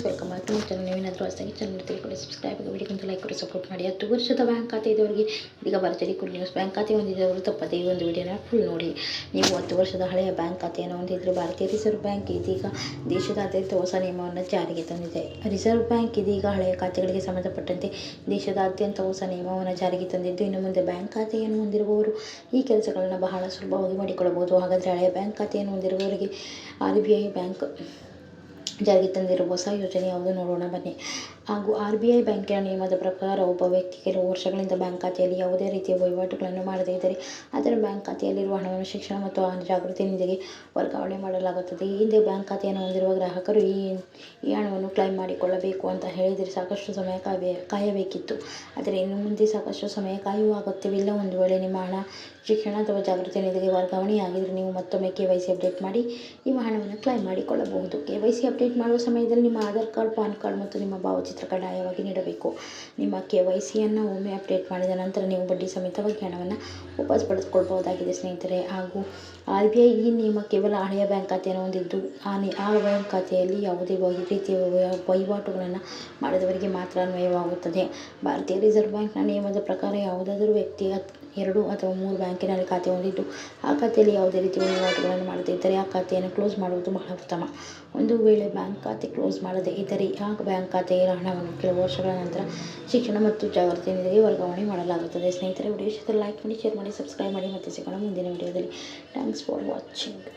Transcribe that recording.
Welcome back to channel ನೀವೇನಾದರೂ ಹೊಸದಾಗಿ channel ತಿಳ್ಕೊಳ್ಳಿ ಸಬ್ಸ್ಕ್ರೈಬ್ ಆಗಿ ವಿಡಿಯೋಕ್ಕೊಂದು ಲೈಕ್ ಕೊಡಿ ಸಪೋರ್ಟ್ ಮಾಡಿ. ಹತ್ತು ವರ್ಷದ ಬ್ಯಾಂಕ್ ಖಾತೆ ಇದ್ದವರಿಗೆ ಈಗ ಭರ್ಜರಿ ಗುಡ್ ನ್ಯೂಸ್ ಬ್ಯಾಂಕ್ ಖಾತೆ ಹೊಂದಿದ್ದವರು ತಪ್ಪದೆ ಈ ಒಂದು ವಿಡಿಯೋನ ಫುಲ್ ನೋಡಿ. ನೀವು ಹತ್ತು ವರ್ಷದ ಹಳೆಯ ಬ್ಯಾಂಕ್ ಖಾತೆಯನ್ನು ಹೊಂದಿದ್ದರು ಭಾರತೀಯ ರಿಸರ್ವ್ ಬ್ಯಾಂಕ್ ಇದೀಗ ದೇಶದಾದ್ಯಂತ ಹೊಸ ನಿಯಮವನ್ನು ಜಾರಿಗೆ ತಂದಿದೆ. ರಿಸರ್ವ್ ಬ್ಯಾಂಕ್ ಇದೀಗ ಹಳೆಯ ಖಾತೆಗಳಿಗೆ ಸಂಬಂಧಪಟ್ಟಂತೆ ದೇಶದಾದ್ಯಂತ ಹೊಸ ನಿಯಮವನ್ನು ಜಾರಿಗೆ ತಂದಿದ್ದು, ಇನ್ನು ಮುಂದೆ ಬ್ಯಾಂಕ್ ಖಾತೆಯನ್ನು ಹೊಂದಿರುವವರು ಈ ಕೆಲಸಗಳನ್ನು ಬಹಳ ಸುಲಭವಾಗಿ ಮಾಡಿಕೊಳ್ಳಬಹುದು. ಹಾಗಾದರೆ ಹಳೆಯ ಬ್ಯಾಂಕ್ ಖಾತೆಯನ್ನು ಹೊಂದಿರುವವರಿಗೆ ಆರ್ ಬಿ ಐ ಬ್ಯಾಂಕ್ ಜಾರಿಗೆ ತಂದಿರುವ ಹೊಸ ಯೋಜನೆ ಯಾವುದು ನೋಡೋಣ ಬನ್ನಿ. ಹಾಗೂ ಆರ್ ಬಿ ಬ್ಯಾಂಕಿನ ನಿಯಮದ ಪ್ರಕಾರ ಒಬ್ಬ ವ್ಯಕ್ತಿ ಕೆಲವು ವರ್ಷಗಳಿಂದ ಬ್ಯಾಂಕ್ ಖಾತೆಯಲ್ಲಿ ಯಾವುದೇ ರೀತಿಯ ವಹಿವಾಟುಗಳನ್ನು ಮಾಡದೇ ಇದ್ದರೆ ಅದರ ಬ್ಯಾಂಕ್ ಖಾತೆಯಲ್ಲಿರುವ ಹಣವನ್ನು ಶಿಕ್ಷಣ ಮತ್ತು ಜಾಗೃತಿ ನಿಧಿಗೆ ವರ್ಗಾವಣೆ ಮಾಡಲಾಗುತ್ತದೆ. ಈ ಹಿಂದೆ ಬ್ಯಾಂಕ್ ಖಾತೆಯನ್ನು ಹೊಂದಿರುವ ಗ್ರಾಹಕರು ಈ ಈ ಹಣವನ್ನು ಕ್ಲೈಮ್ ಮಾಡಿಕೊಳ್ಳಬೇಕು ಅಂತ ಹೇಳಿದರೆ ಸಾಕಷ್ಟು ಸಮಯ ಕಾಯ ಕಾಯಬೇಕಿತ್ತು. ಆದರೆ ಇನ್ನು ಮುಂದೆ ಸಾಕಷ್ಟು ಸಮಯ ಕಾಯುವ ಅಗತ್ಯವಿಲ್ಲ. ಒಂದು ವೇಳೆ ನಿಮ್ಮ ಹಣ, ಶಿಕ್ಷಣ ಅಥವಾ ಜಾಗೃತಿ ನಿಧಿಗೆ ವರ್ಗಾವಣೆಯಾಗಿದ್ದರೆ ನೀವು ಮತ್ತೊಮ್ಮೆ ಕೆ ವೈ ಸಿ ಅಪ್ಡೇಟ್ ಮಾಡಿ ನಿಮ್ಮ ಹಣವನ್ನು ಕ್ಲೈಮ್ ಮಾಡಿಕೊಳ್ಳಬಹುದು. ಕೆ ವೈ ಸಿ ಅಪ್ಡೇಟ್ ಮಾಡುವ ಸಮಯದಲ್ಲಿ ನಿಮ್ಮ ಆಧಾರ್ ಕಾರ್ಡ್, ಪಾನ್ ಕಾರ್ಡ್ ಮತ್ತು ನಿಮ್ಮ ಭಾವಚಿತ್ರ ಕಡ್ಡಾಯವಾಗಿ ನೀಡಬೇಕು. ನಿಮ್ಮ ಕೆ ವೈ ಸಿಯನ್ನು ಒಮ್ಮೆ ಅಪ್ಡೇಟ್ ಮಾಡಿದ ನಂತರ ನೀವು ಬಡ್ಡಿ ಸಮೇತವಾಗಿ ಹಣವನ್ನು ವಾಪಸ್ ಪಡೆದುಕೊಳ್ಬಹುದಾಗಿದೆ ಸ್ನೇಹಿತರೆ. ಹಾಗೂ ಆರ್ ಬಿ ಐ ಈ ನಿಯಮ ಕೇವಲ ಹಳೆಯ ಬ್ಯಾಂಕ್ ಖಾತೆಯನ್ನು ಹೊಂದಿದ್ದು, ಆ ನಿ, ಆ ಬ್ಯಾಂಕ್ ಖಾತೆಯಲ್ಲಿ ಯಾವುದೇ ರೀತಿಯ ವಹಿವಾಟುಗಳನ್ನು ಮಾಡದವರಿಗೆ ಮಾತ್ರ ಅನ್ವಯವಾಗುತ್ತದೆ. ಭಾರತೀಯ ರಿಸರ್ವ್ ಬ್ಯಾಂಕ್ನ ನಿಯಮದ ಪ್ರಕಾರ ಯಾವುದಾದರೂ ವ್ಯಕ್ತಿ ಎರಡು ಅಥವಾ ಮೂರು ಬ್ಯಾಂಕಿನಲ್ಲಿ ಖಾತೆ ಹೊಂದಿದ್ದು, ಆ ಖಾತೆಯಲ್ಲಿ ಯಾವುದೇ ರೀತಿಯ ವಹಿವಾಟುಗಳನ್ನು ಮಾಡದೇ ಇದ್ದರೆ ಆ ಖಾತೆಯನ್ನು ಕ್ಲೋಸ್ ಮಾಡುವುದು ಬಹಳ ಉತ್ತಮ. ಒಂದು ವೇಳೆ ಬ್ಯಾಂಕ್ ಖಾತೆ ಕ್ಲೋಸ್ ಮಾಡದೆ ಇದ್ದರೆ ಆ ಬ್ಯಾಂಕ್ ಖಾತೆಯ ಹಣವನ್ನು ಕೆಲವು ವರ್ಷಗಳ ನಂತರ ಶಿಕ್ಷಣ ಮತ್ತು ಜಾಗೃತಿ ನಿಧಿಗೆ ವರ್ಗಾವಣೆ ಮಾಡಲಾಗುತ್ತದೆ. ಸ್ನೇಹಿತರೆ, ವಿಡಿಯೋ ಇಷ್ಟ ಲೈಕ್ ಮಾಡಿ ಶೇರ್ ಮಾಡಿ ಸಬ್ಸ್ಕ್ರೈಬ್ ಮಾಡಿ ಮತ್ತೆ ಸಿಗೋಣ ಮುಂದಿನ ವಿಡಿಯೋದಲ್ಲಿ. Thanks for watching